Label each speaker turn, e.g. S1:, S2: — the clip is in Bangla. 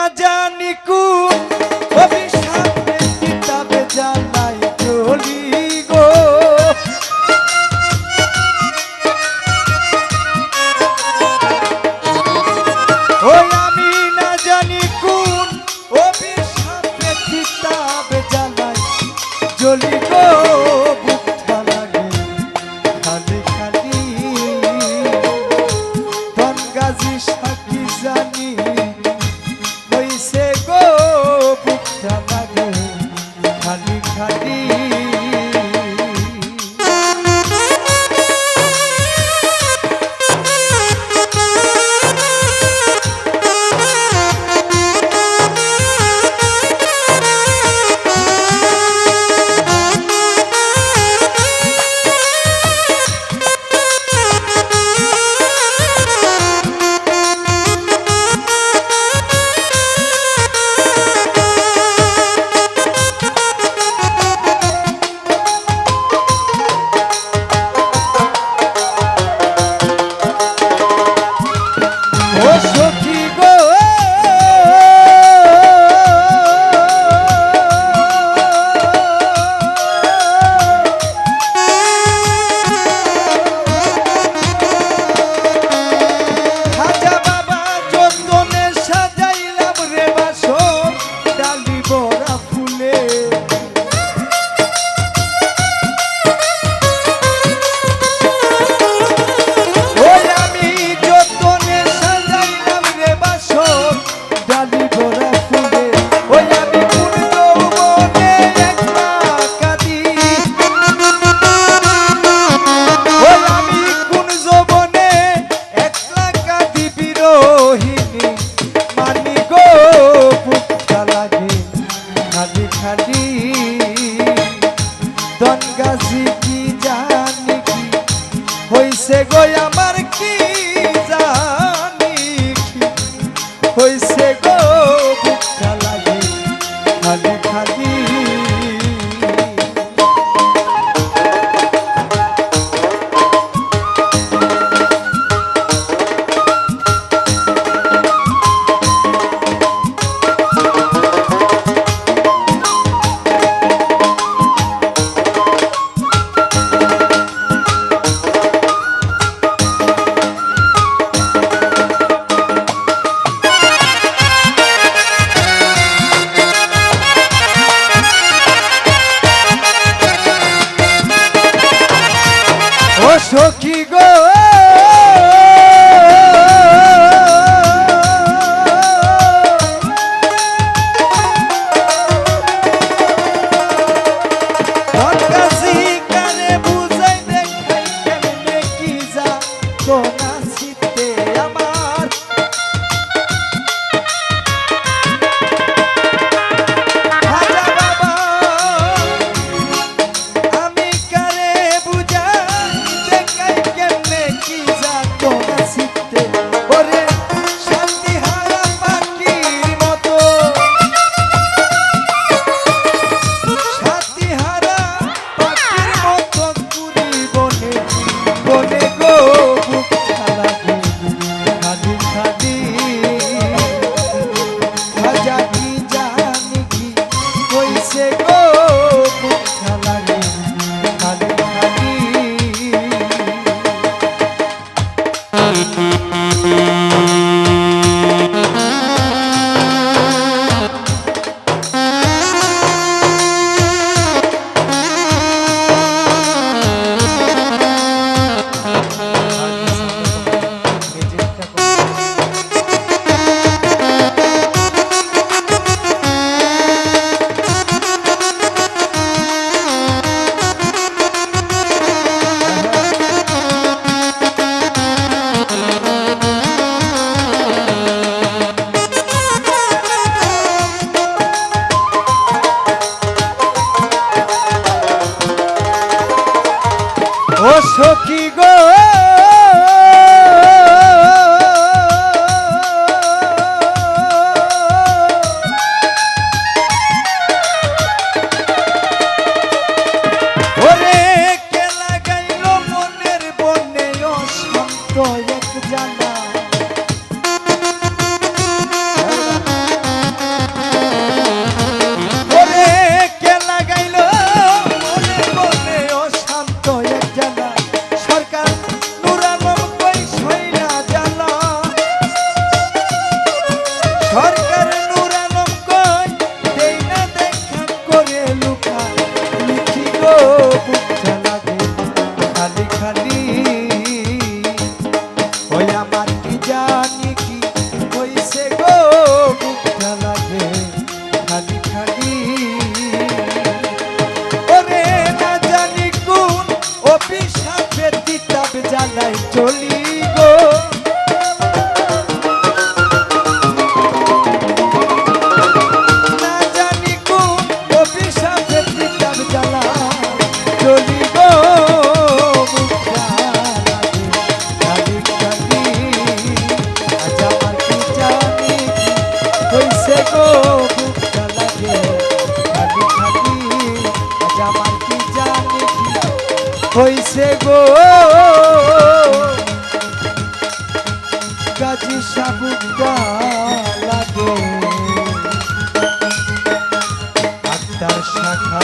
S1: না দেখো ও সখী গো? কাছে গো বুকটা লাগে খালি খালি আজ আমার কি লাগে আত্মার শাখা